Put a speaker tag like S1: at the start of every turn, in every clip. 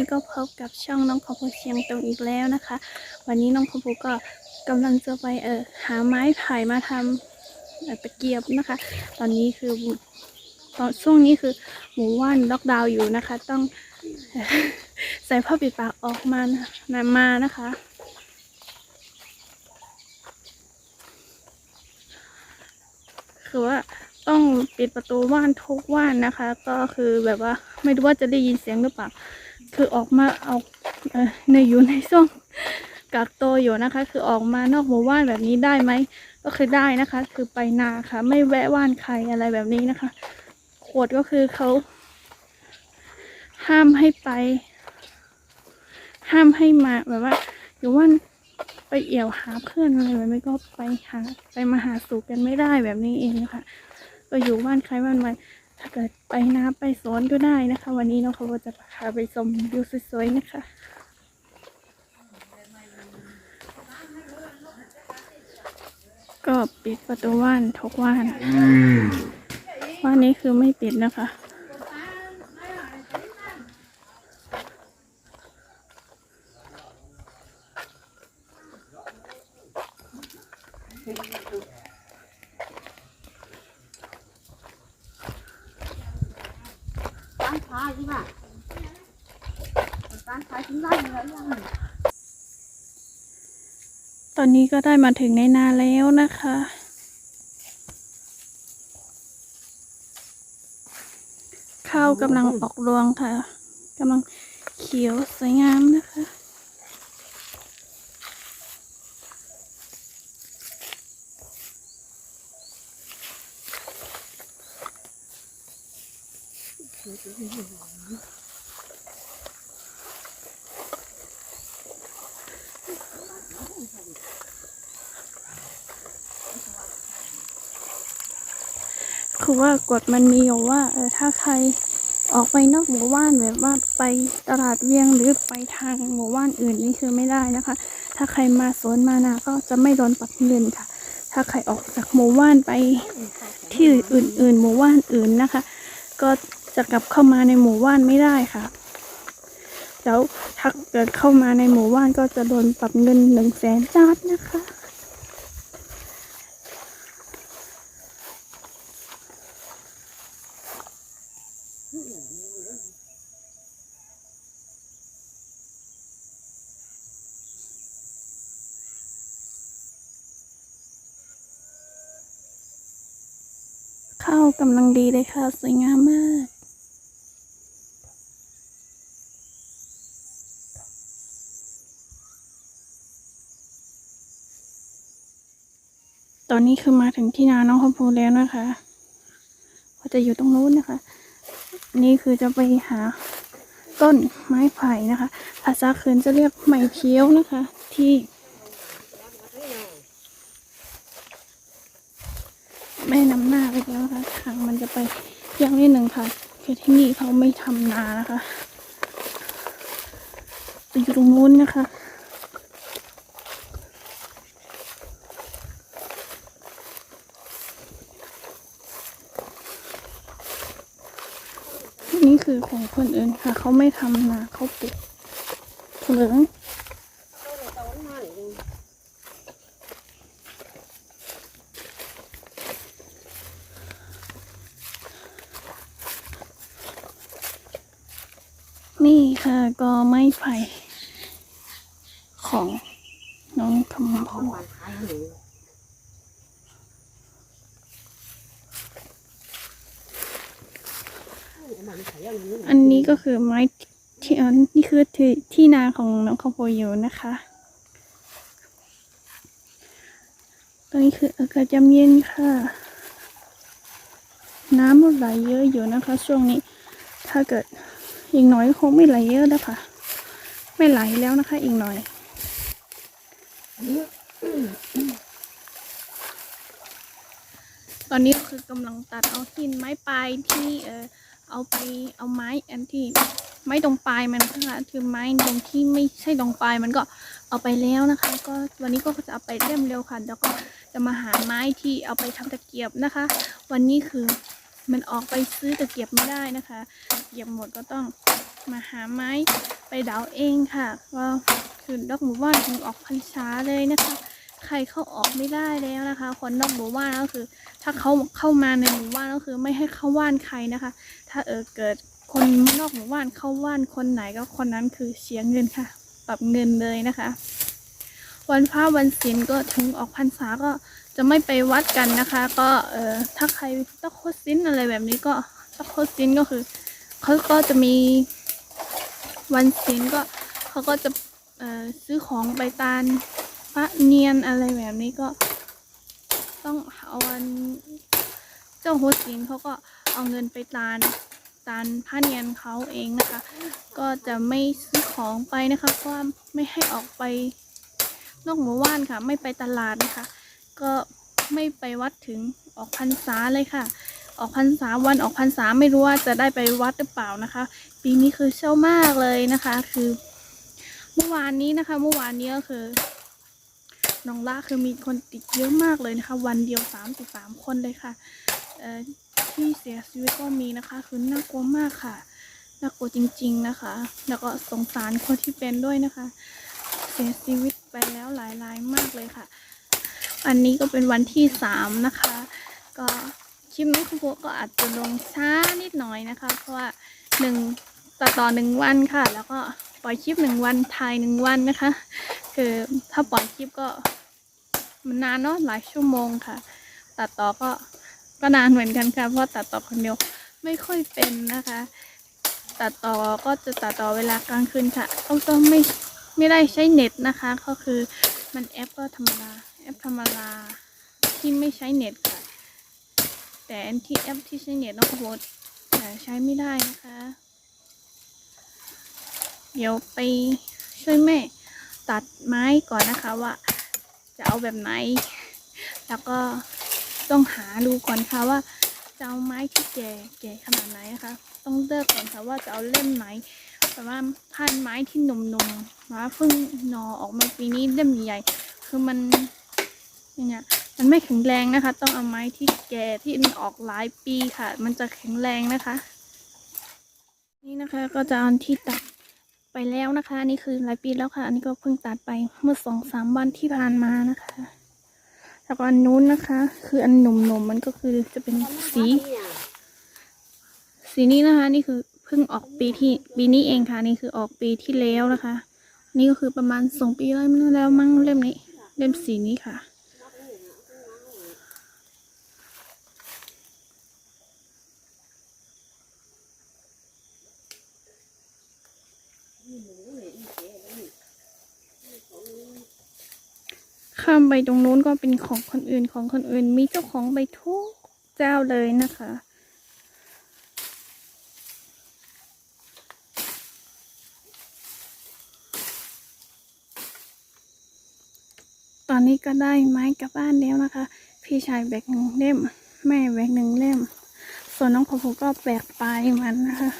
S1: นี้ก็พบกับช่องน้องพอพูเชียงตรงอีกแล้วนะคะ วันนี้น้องพอพูก็กำลังจะไปเออหาไม้ไผ่มาทำตะเกียบนะคะ ตอนนี้คือตอนช่วงนี้คือหมู่ว่านล็อกดาวน์อยู่นะคะ ต้องใส่ผ้าปิดปากออกมานะมานะคะ คือว่าต้องปิดประตูบ้านทุกบ้านนะคะ ก็คือแบบว่าไม่รู้ว่าจะได้ยินเสียงหรือเปล่า คือออกมาเอาเอในอยู่ในช่วงกักตัวอยู่นะคะ คือออกมานอกหมู่บ้านแบบนี้ได้ไหมก็คือได้นะคะ คือไปนาค่ะ ไม่แวะบ้านใครอะไรแบบนี้นะคะขวดก็คือเขาห้ามให้ไป ห้ามให้มาแบบว่าอยู่ว่าไปเอี่ยวหาเพื่อนอะไรแบบนี้ก็ไปหาไปมาหาสู่กันไม่ได้แบบนี้เองนะคะก็อยู่บ้านใครบ้านมัน ถ้าเกิดไปน้ำไปสวนก็ได้นะคะ วันนี้น้องเขาจะพาไปชมวิวสวยๆนะคะก็ปิดประตูว่านทุกว่านว่านนี้คือไม่ปิดนะคะ
S2: ตั้งขายใช่ไหม ตั้งขายถึงได้เลยยัง
S1: ตอนนี้ก็ได้มาถึงในนาแล้วนะคะ ข้าวกำลังออกรวงค่ะกำลังเขียวสวยงามนะคะ คือว่ากฎมันมีอยู่ว่าเออถ้าใครออกไปนอกหมู่บ้านแบบว่าไปตลาดเวียงหรือไปทางหมู่บ้านอื่นนี่คือไม่ได้นะคะ ถ้าใครมาสวนมานาก็จะไม่โดนปรับเงินค่ะ ถ้าใครออกจากหมู่บ้านไปที่อื่นๆหมู่บ้านอื่นนะคะ ก็จะกลับเข้ามาในหมู่บ้านไม่ได้ค่ะ แล้วถ้าเกิดเข้ามาในหมู่บ้านก็จะโดนปรับเงินหนึ่งแสนจาดนะคะำลังดีเลยค่ะ สวยงามมาก ตอนนี้คือมาถึงที่นาน้องคมพูแล้วนะคะก็จะอยู่ตรงนู้นนะคะ นี่คือจะไปหาต้นไม้ไผ่นะคะ ภาษาเขินจะเรียกไม้เพี้ยวนะคะ ที่ แม่น้ำหน้าไปแล้วนะคะทางมันจะไปเที่ยงนิดหนึ่งค่ะคือที่นี่เขาไม่ทำนานะคะจะอยู่ตรงนู้นนะคะนี่คือของคนอื่นค่ะ เขาไม่ทำนาเขาปลูกเหลือง นี่ค่ะก็ไม้ไผ่ของน้องคำพ
S2: ของ
S1: ง
S2: บ้านขายหนูมันขายอย่างนี้
S1: อันนี้ก็คือไม้ที่นนี่คือที่ที่นาของน้องคำพงอยู่นะคะตอนนี้คืออากาศยามเย็นค่ะ น้ำมันไหลเยอะอยู่นะคะ ช่วงนี้ถ้าเกิด อีกหน่อยคงไม่ไหลเยอะแล้วค่ะ ไม่ไหลแล้วนะคะ อีกหน่อย ตอนนี้คือกำลังตัดเอาหินไม้ปลายที่เออเอาไปเอาไม้อันที่ไม้ตรงปลายมันนะคะคือไม้ตรงที่ไม่ใช่ตรงปลายมันก็เอาไปแล้วนะคะ ก็วันนี้ก็จะเอาไปเล่มเร็วค่ะ แล้วก็จะมาหาไม้ที่เอาไปทำตะเกียบนะคะ วันนี้คือ มันออกไปซื้อตะเกียบไม่ได้นะคะ เกียบหมดก็ต้องมาหาไม้ไปเดาเองค่ะก็คือนอกหมู่บ้านถึงออกพรรษาเลยนะคะ ใครเข้าออกไม่ได้แล้วนะคะ คนนอกหมู่บ้านก็คือ ถ้าเขาเข้ามาในหมู่บ้านก็คือไม่ให้เข้าว่านใครนะคะ ถ้าเออเกิดคนนอกหมู่บ้านเข้าว่านคนไหนก็คนนั้นคือเสียเงินค่ะ ปรับเงินเลยนะคะ วันพระวันศีลก็ถึงออกพรรษาก็ จะไม่ไปวัดกันนะคะ ก็เออถ้าใครต้องโคซินอะไรแบบนี้ก็ต้องโคซินก็คือเขาก็จะมีวันศีลก็เขาก็จะเออซื้อของไปตานพระเนียนอะไรแบบนี้ก็ ต้องเอาวันเจ้าโฮสินเขาก็เอาเงินไปตานตานพระเนียนเขาเองนะคะ ก็จะไม่ซื้อของไปนะคะเพราะว่าไม่ให้ออกไปนอกหมู่บ้านค่ะ ไม่ไปตลาดนะคะ ก็ไม่ไปวัดถึงออกพรรษาเลยค่ะ ออกพรรษาวันออกพรรษาไม่รู้ว่าจะได้ไปวัดหรือเปล่านะคะ ปีนี้คือเช่ามากเลยนะคะ คือ เมื่อวานนี้นะคะ เมื่อวานนี้ก็คือน้องล่าคือมีคนติดเยอะมากเลยนะคะ วันเดียวสามสิบสามคนเลยค่ะเอ่อที่เสียชีวิตก็มีนะคะ คือน่ากลัวมากค่ะน่ากลัวจริง ๆนะคะ แล้วก็สงสารคนที่เป็นด้วยนะคะ เสียชีวิตไปแล้วหลายรายมากเลยค่ะ อันนี้ก็เป็นวันที่สามนะคะ ก็คลิปน้คุณพวก็อาจจะลงช้านิดหน่อยนะคะ เพราะว่าหนึ่งตัดต่อหนึ่งวันค่ะ แล้วก็ปล่อยคลิปหนึ่งวันถ่ายหนึ่งวันนะคะ คือถ้าปล่อยคลิปก็มันนานเนาะหลายชั่วโมงค่ะ ตัดต่อก็ก็นานเหมือนกันค่ะ เพราะตัดต่อคนเดียวไม่ค่อยเป็นนะคะ ตัดต่อก็จะตัดต่อเวลากลางคืนค่ะก็ต้องไม่ไม่ได้ใช้เน็ตนะคะ ก็คือมันแอปก็ธรรมดา แอปธรรมดาที่ไม่ใช้เน็ตค่ะ แต่แอันที่แอปที่ใช้เน็ตน้องโบแต่ใช้ไม่ได้นะคะ เดี๋ยวไปช่วยแม่ตัดไม้ก่อนนะคะว่า จะเอาแบบไหน แล้วก็ต้องหาดูก่อนค่ะว่าจะเอาไม้ที่แก่แก่ขนาดไหนนะคะ ต้องเลือกก่อนค่ะว่าจะเอาเล่มไหนแต่ว่าพันไม้ที่หนุ่มๆมาเพิ่งหนอออกมาปีนี้เล่มใหญ่คือมัน เงี้ยมันไม่แข็งแรงนะคะ ต้องเอาไม้ที่แก่ที่มันออกหลายปีค่ะ มันจะแข็งแรงนะคะ นี่นะคะก็จะเอาที่ตัดไปแล้วนะคะนี่คือหลายปีแล้วค่ะ อันนี้ก็เพิ่งตัดไปเมื่อสองสามวันที่ผ่านมานะคะ แล้วก็อันนู้นนะคะ คืออันหนุ่มๆมันก็คือจะเป็นสี สีนี้นะคะ นี่คือเพิ่งออกปีที่ปีนี้เองค่ะ นี่คือออกปีที่แล้วนะคะ นี่ก็คือประมาณสองปีแล้วไม่รู้แล้วมั้งเล่มนี้ เล่มสีนี้ค่ะ ข้ามไปตรงนู้นก็เป็นของคนอื่นของคนอื่น มีเจ้าของไปทุกเจ้าเลยนะคะตอนนี้ก็ได้ไม้กลับบ้านแล้วนะคะ พี่ชายแบกหนึ่งเล่ม แม่แบกหนึ่งเล่ม ส่วนน้องพอผูก็แบกปลายมันนะคะ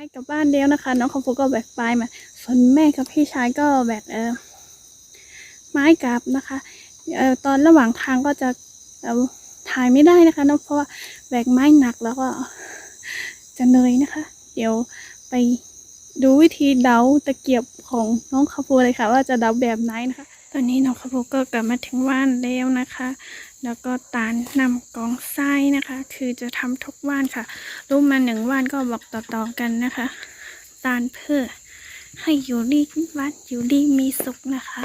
S1: ไม้กลับบ้านเดียวนะคะ น้องเขาก็แบกปลายมา ส่วนแม่กับพี่ชายก็แบกเออไม้กลับนะคะเออตอนระหว่างทางก็จะเออถ่ายไม่ได้นะคะเนอะเพราะว่าแบกไม้หนักแล้วก็จะเหนื่อยนะคะ เดี๋ยวไปดูวิธีเดาตะเกียบของน้องคาปูเลยค่ะ ว่าจะเดาแบบไหนนะคะ ตอนนี้น้องคาปูก็กลับมาถึงบ้านแล้วนะคะ แล้วก็ตาลนำกองทรายนะคะ คือจะทำทุกว่านค่ะ รูปมาหนึ่งว่านก็บอกต่อๆกันนะคะ ตาลเพื่อให้อยู่ดีวัดอยู่ดีมีสุขนะคะ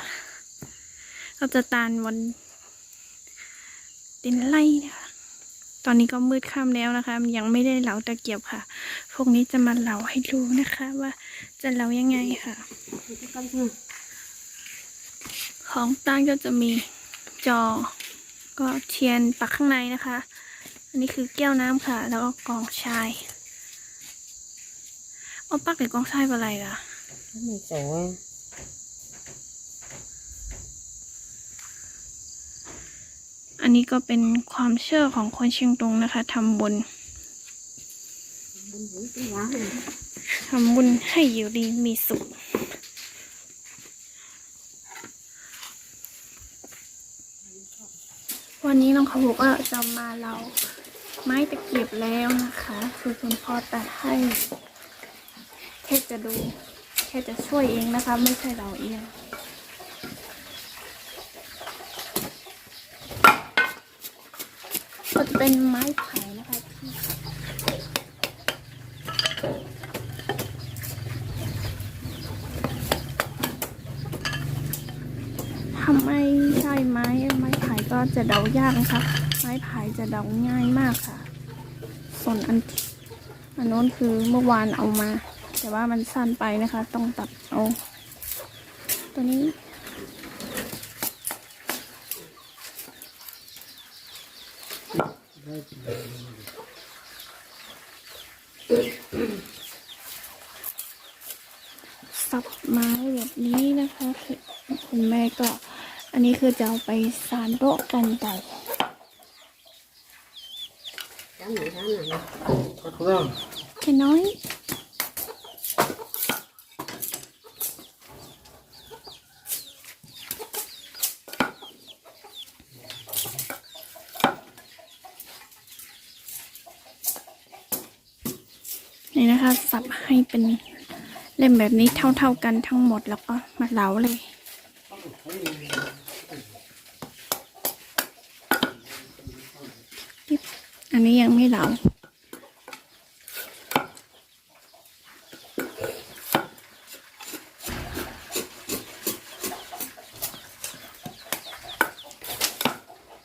S1: ก็จะตาลวันดินไล่นะคะ ตอนนี้ก็มืดค่ำแล้วนะคะ ยังไม่ได้เหลาตะเกียบค่ะ พวกนี้จะมาเหลาให้ดูนะคะ ว่าจะเหลายังไงค่ะ ของตาลก็จะมีจอ ก็เทียนปักข้างในนะคะ อันนี้คือแก้วน้ำค่ะ แล้วก็กองชายเอาปักหรือกองชายเป็นอะไรล่ะ
S2: ไม่สวย
S1: อันนี้ก็เป็นความเชื่อของคนเชียงตุงนะคะทำบุญ
S2: มันหูสีหวาน
S1: ทำบุญให้อยู่ดีมีสุข วันนี้น้องเขาบอกว่าจะมาเราไม้ตะเกียบแล้วนะคะ คือคุณพ่อตัดให้แค่จะดูแค่จะช่วยเองนะคะ ไม่ใช่เราเองก็จะเป็นไม้ไผ่นะคะที่ทำไมใช่ไม้ไม้ไผ่ ก็จะเดายากนะคะ ไม้ไผ่จะเดาง่ายมากค่ะ ส่วนอันที่อันโน้นคือเมื่อวานเอามา แต่ว่ามันสั้นไปนะคะ ต้องตัดเอา ตัวนี้สับไม้แบบนี้นะคะ คุณแม่ก็ อันนี้คือจะเอาไปสานโต๊ะกันไก่
S2: Sáng này sáng này
S3: ก็เรื่อง
S1: แค่น้อยนี่นะคะ สับให้เป็นเล่มแบบนี้เท่าๆกันทั้งหมดแล้วก็มาเหลาเลยปิ๊บ อันนี้ยังไม่เหลา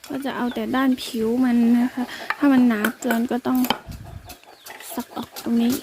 S1: ก็จะเอาแต่ด้านผิวมันนะคะ ถ้ามันหนาเกินก็ต้องสักออกตรงนี้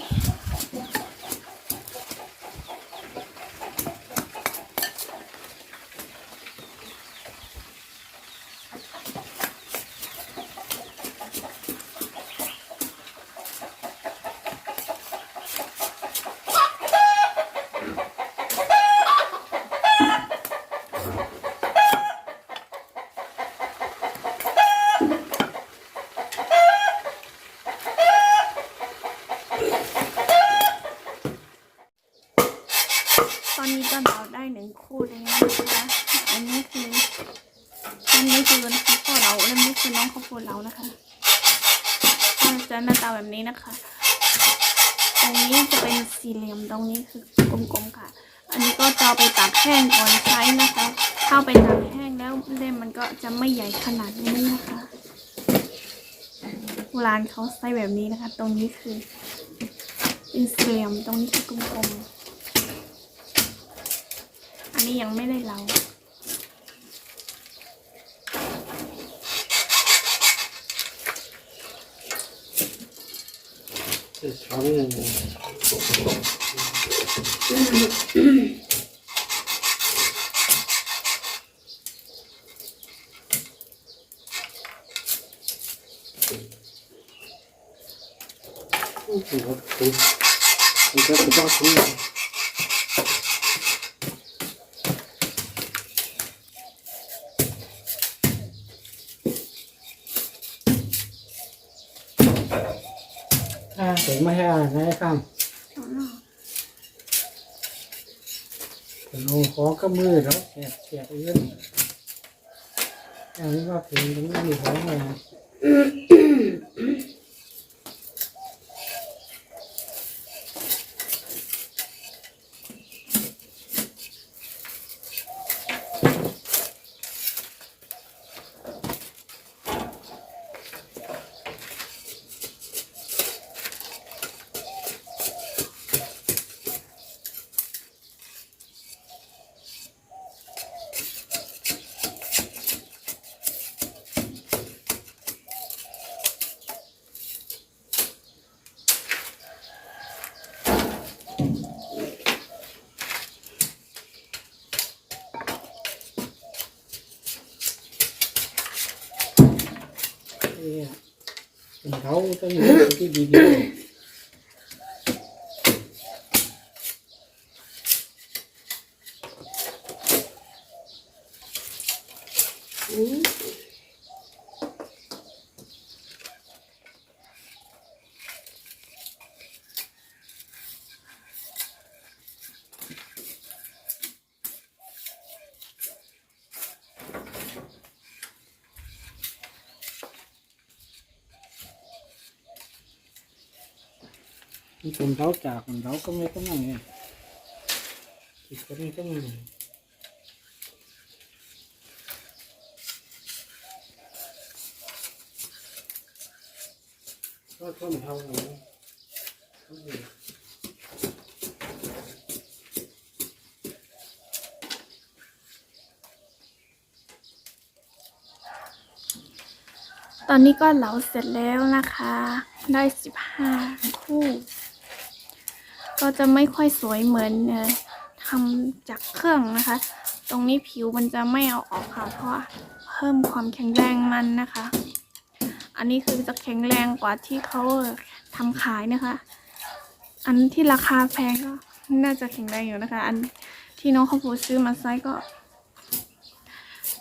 S1: ตอนนี้ก็เราได้หนึ่งคู่เลยนะคะ อันนี้คืออันนี้คือน้องข้าวโพดเราและนี่คือน้องข้าวโพดเรานะคะก็จะห นี้นะคะ ตรงนี้จะเป็นสี่เหลี่ยมตรงนี้คือกลมๆค่ะ อันนี้ก็จะเอไปตากแห้งก่อนใช้นะคะ ถ้าไปตากแห้งแล้วเล่มมันก็จะไม่ใหญ่ขนาดนี้นะคะโบราณเขาใช้แบบนี้นะคะ ตรงนี้คือเป็นสี่เหลี่ยมตรงนี้คือกลมๆอันนี้ยังไม่ได้เรา
S3: จะช้อนหนึ่งถือว่าถูกมันก็จะต้องถูก อ่าถึง ไม่ให้อ่านนะครับผมเองขอก็มือแล้วเสียบเสียบเอื้อนอันนี้ว่าถึงตรงนี้มีของอะไรนะเนี่ย เป็นเขาต้องอยู่ที่ดีๆ
S1: น
S3: ที่ผมเท้าจากมันเท้าก็ไม่ต้องนั่งไงอีกคนนี้ก็นั่งก็ต้นเท้าหนู
S1: ตอนนี้ก็เหลาเสร็จแล้วนะคะ ได้สิบห้าคู่ ก็จะไม่ค่อยสวยเหมือนทำจากเครื่องนะคะ ตรงนี้ผิวมันจะไม่เอาออกค่ะ เพราะเพิ่มความแข็งแรงมันนะคะ อันนี้คือจะแข็งแรงกว่าที่เขาทำขายนะคะ อันที่ราคาแพงก็น่าจะแข็งแรงอยู่นะคะ อันที่น้องเขาโพซื้อมาไซส์ก็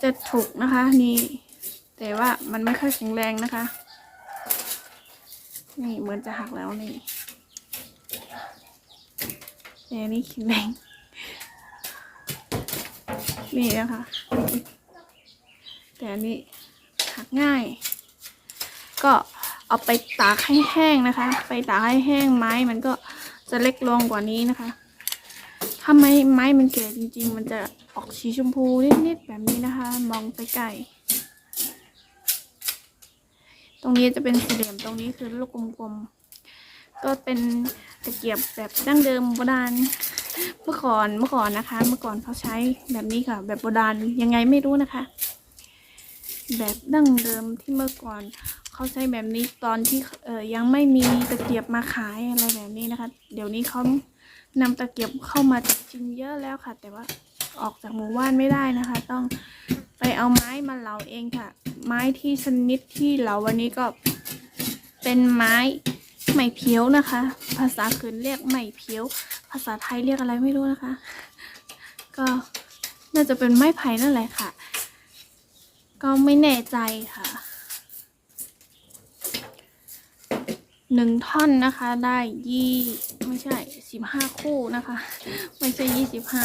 S1: จะถูกนะคะ นี่แต่ว่ามันไม่ค่อยแข็งแรงนะคะ นี่เหมือนจะหักแล้วนี่ แต่อันนี่แข็งแรงนี่นะคะ แต่อันนี้หักง่าย ก็เอาไปตากให้แห้งนะคะ ไปตากให้แห้งไม้มันก็จะเล็กลงกว่านี้นะคะ ถ้าไม้ไม้มันแก่จริง ๆ มันจะออกสีชมพูนิดๆแบบนี้นะคะ มองไปไกลตรงนี้จะเป็นสี่เหลี่ยมตรงนี้คือลูกกลมๆ ก็เป็นตะเกียบแบบดั้งเดิมโบราณเมื่อก่อนเมื่อก่อนนะคะ เมื่อก่อนเขาใช้แบบนี้ค่ะ แบบโบราณยังไงไม่รู้นะคะ แบบดั้งเดิมที่เมื่อก่อนเขาใช้แบบนี้ตอนที่เออยังไม่มีตะเกียบมาขายอะไรแบบนี้นะคะ เดี๋ยวนี้เขานำตะเกียบเข้ามาจากจีนเยอะแล้วค่ะ แต่ว่าออกจากหมู่บ้านไม่ได้นะคะ ต้องไปเอาไม้มาเหลาเองค่ะ ไม้ที่ชนิดที่เหลาวันนี้ก็เป็นไม้ ไหมเพียวนะคะ ภาษาคืนเรียกไหมเพียว ภาษาไทยเรียกอะไรไม่รู้นะคะ ก็น่าจะเป็นไม้ไผ่นั่นแหละค่ะ ก็ไม่แน่ใจค่ะหนึ่งท่อนนะคะได้ยี่ไม่ใช่สิบห้าคู่นะคะ ไม่ใช่ยี่สิบห้า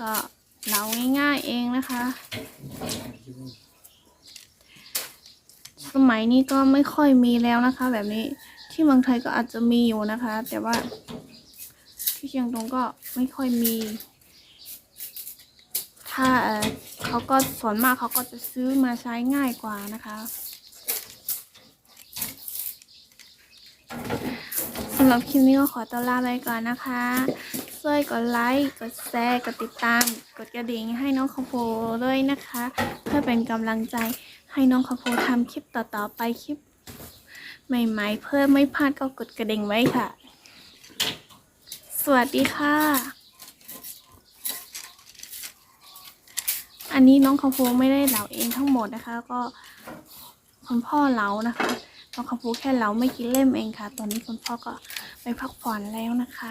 S1: ก็เหลาง่ายๆเองนะคะ สมัยนี้ก็ไม่ค่อยมีแล้วนะคะ แบบนี้ที่เมืองไทยก็อาจจะมีอยู่นะคะ แต่ว่าที่เชียงตุงก็ไม่ค่อยมี ถ้าเออเขาก็ส่วนมากเขาก็จะซื้อมาใช้ง่ายกว่านะคะสำหรับคลิปนี้ก็ขอตัวลาไปก่อนนะคะช่วยกดไลค์ กดแชร์ กดติดตาม กดกระดิ่งให้น้องคาโฟด้วยนะคะ เพื่อเป็นกำลังใจ ให้น้องคาโฟทำคลิปต่อๆไปคลิปใหม่ๆ เพื่อไม่พลาดก็กดกระดิ่งไว้ค่ะ สวัสดีค่ะ อันนี้น้องคาโฟไม่ได้เหลาเองทั้งหมดนะคะ ก็คุณพ่อเหลานะคะน้องคาโฟแค่เหลาไม่กี่เล่มเองค่ะ ตอนนี้คุณพ่อก็ไปพักผ่อนแล้วนะคะ